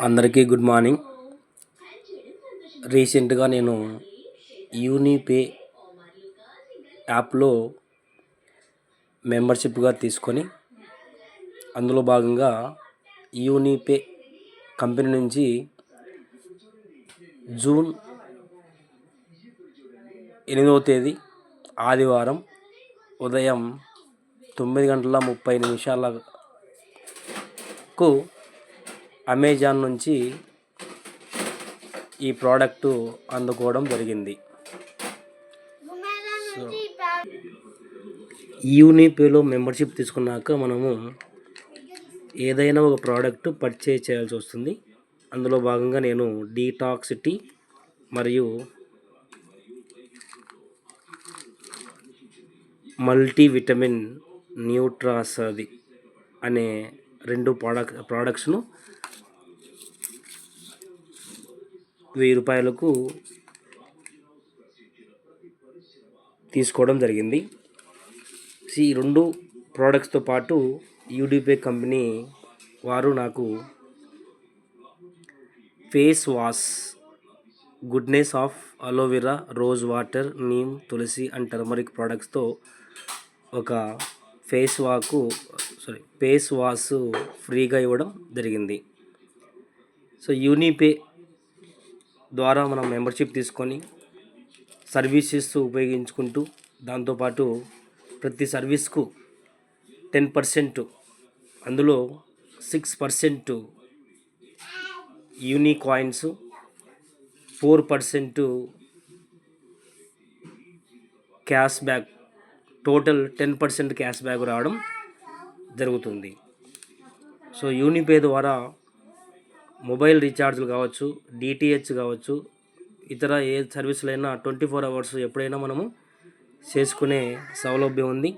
అందరికీ good morning. రీసెంట్గా నేను యూనిపే యాప్లో మెంబర్షిప్గా తీసుకొని అందులో భాగంగా యూనిపే కంపెనీ నుంచి జూన్ ఎనిమిదవ తేదీ ఆదివారం ఉదయం తొమ్మిది గంటల ముప్పై నిమిషాలకు అమెజాన్ నుంచి ఈ ప్రోడక్టు అందుకోవడం జరిగింది. సో యూనిపేలో మెంబర్షిప్ తీసుకున్నాక మనము ఏదైనా ఒక ప్రోడక్ట్ పర్చేజ్ చేయాల్సి వస్తుంది. అందులో భాగంగా నేను డీటాక్స్ టీ మరియు మల్టీవిటమిన్ న్యూట్రాస్ అది అనే రెండు ప్రోడక్ట్ ప్రోడక్ట్స్ను వెయ్యి రూపాయలకు తీసుకోవడం జరిగింది. ఈ రెండు ప్రోడక్ట్స్తో పాటు యూడిపే కంపెనీ వారు నాకు face wash goodness of aloe vera rose water neem tulsi and turmeric ప్రోడక్ట్స్తో ఒక ఫేస్ వాకు సారీ ఫేస్ వాష్ ఫ్రీగా ఇవ్వడం జరిగింది. సో యూనిపే ద్వారా మనం మెంబర్షిప్ తీసుకొని సర్వీసెస్ ఉపయోగించుకుంటూ దాంతోపాటు ప్రతి సర్వీస్కు టెన్ పర్సెంట్ అందులో six percent uni coins four percent cash back total ten percent cash back రావడం జరుగుతుంది. సో యూనిపే ద్వారా మొబైల్ రీఛార్జ్లు కావచ్చు డిటిహెచ్ కావచ్చు ఇతర ఏ సర్వీసులైనా ట్వంటీ ఫోర్ అవర్స్ ఎప్పుడైనా మనము చేసుకునే సౌలభ్యం ఉంది.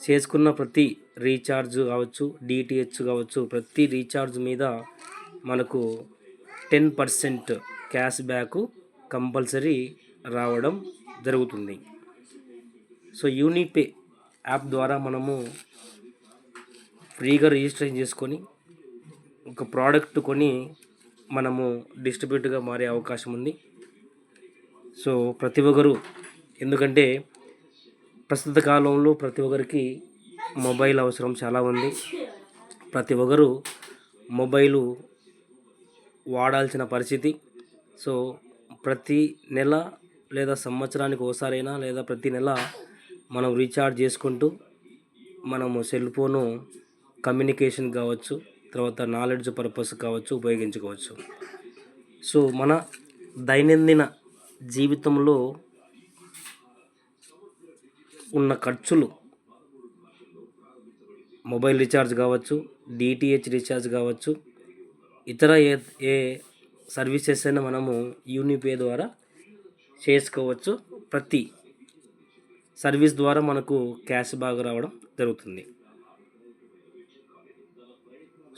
చేసుకున్న ప్రతి రీఛార్జ్ కావచ్చు డిటిహెచ్ కావచ్చు ప్రతి రీఛార్జ్ మీద మనకు ten percent cash back compulsory రావడం జరుగుతుంది. సో యూనిపే యాప్ ద్వారా మనము ఫ్రీగా రిజిస్ట్రేషన్ చేసుకొని ఒక ప్రోడక్ట్ కొని మనము డిస్ట్రిబ్యూట్గా మారే అవకాశం ఉంది. సో ప్రతి ఒక్కరు ఎందుకంటే ప్రస్తుత కాలంలో ప్రతి ఒక్కరికి మొబైల్ అవసరం చాలా ఉంది. ప్రతి ఒక్కరు మొబైలు వాడాల్సిన పరిస్థితి. సో ప్రతి నెల లేదా సంవత్సరానికి ఒకసారైనా లేదా ప్రతి నెల మనం రీఛార్జ్ చేసుకుంటూ మనము సెల్ ఫోను కమ్యూనికేషన్ కావచ్చు. తర్వాత నాలెడ్జ్ పర్పస్ కావచ్చు ఉపయోగించుకోవచ్చు. సో మన దైనందిన జీవితంలో ఉన్న ఖర్చులు మొబైల్ రీఛార్జ్ కావచ్చు డిటిహెచ్ రీఛార్జ్ కావచ్చు ఇతర ఏ ఏ సర్వీసెస్ అయినా మనము యూనిపే ద్వారా చేసుకోవచ్చు. ప్రతి సర్వీస్ ద్వారా మనకు క్యాష్ బాగా రావడం జరుగుతుంది.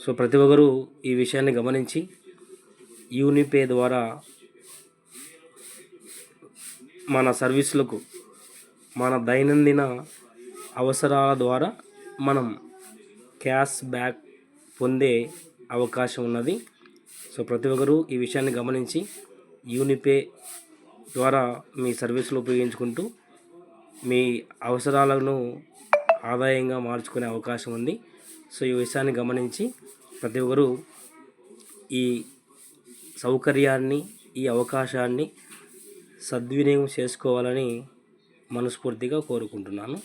సో ప్రతి ఒక్కరూ ఈ విషయాన్ని గమనించి యూనిపే ద్వారా మన సర్వీసులకు మన దైనందిన అవసరాల ద్వారా మనం క్యాష్ బ్యాక్ పొందే అవకాశం ఉన్నది. సో ప్రతి ఒక్కరూ ఈ విషయాన్ని గమనించి యూనిపే ద్వారా మీ సర్వీసులు ఉపయోగించుకుంటూ మీ అవసరాలను ఆదాయంగా మార్చుకునే అవకాశం ఉంది. సో ఈ విషయాన్ని గమనించి ప్రతి ఒక్కరూ ఈ సౌకర్యాన్ని ఈ అవకాశాన్ని సద్వినియోగం చేసుకోవాలని మనస్ఫూర్తిగా కోరుకుంటున్నాను.